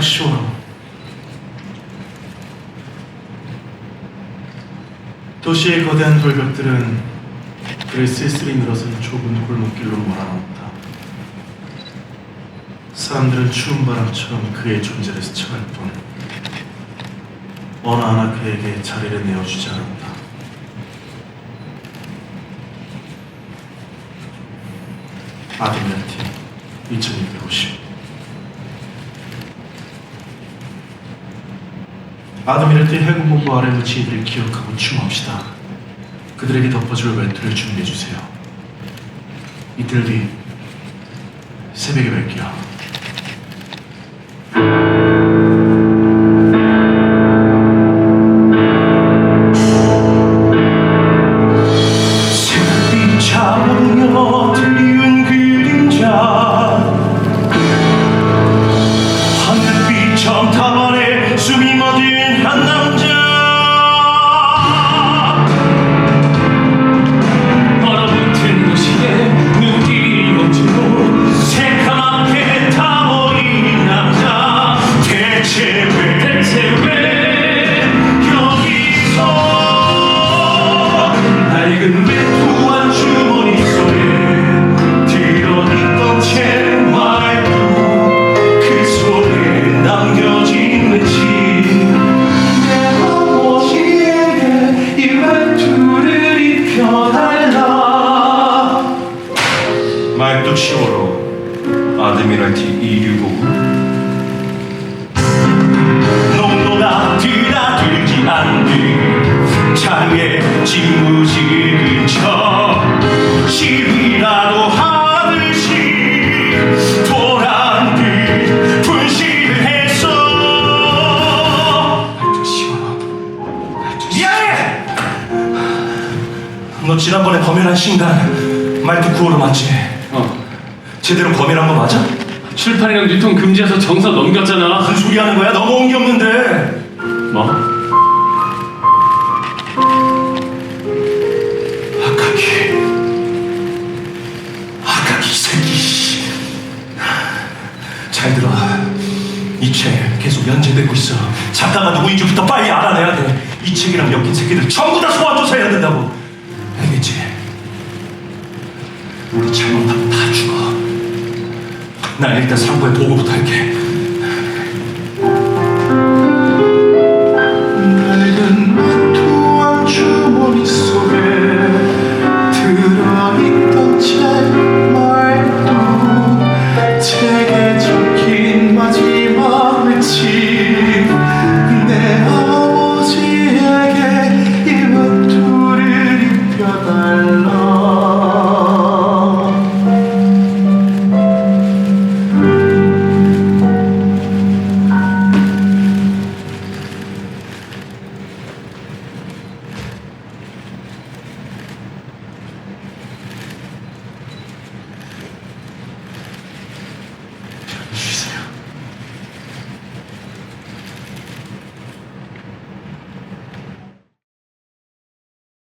시원하고 도시의 거대한 돌벽들은 그의 쓸쓸히 늘어선 좁은 골목길로 몰아넣었다. 사람들은 추운 바람처럼 그의 존재를 스쳐갈 뿐 어느 하나 그에게 자리를 내어주지 않았다. 아드미랄티 2250 아드미랄티 해군본부 아래 위치 이들을 기억하고 추모합시다. 그들에게 덮어줄 외투를 준비해주세요. 이틀 뒤 새벽에 뵐게요. 말뚝 10호로 아드미랄티 265 농도가 드나들지 않는 창에 진무지근 척 시위라도 하듯이 도란 듯 분실을 했어 말뚝 시원하 미안해 너 지난번에 범인한 신간 말뚝 9호로 맞지? 어 제대로 범인 한 거 맞아? 출판이랑 유통 금지해서 정서 넘겼잖아 무슨 소리 하는 거야? 넘어온 게 없는데 뭐? 아까기 아까기 이 새끼 씨. 잘 들어 이 책 계속 연재되고 있어 작가가 누구인지부터 빨리 알아내야 돼 이 책이랑 엮인 새끼들 전부 다 소환 조사해야 된다고 알겠지? 우리 잘못하면 다 죽어. 난 일단 상부에 보고부터 할게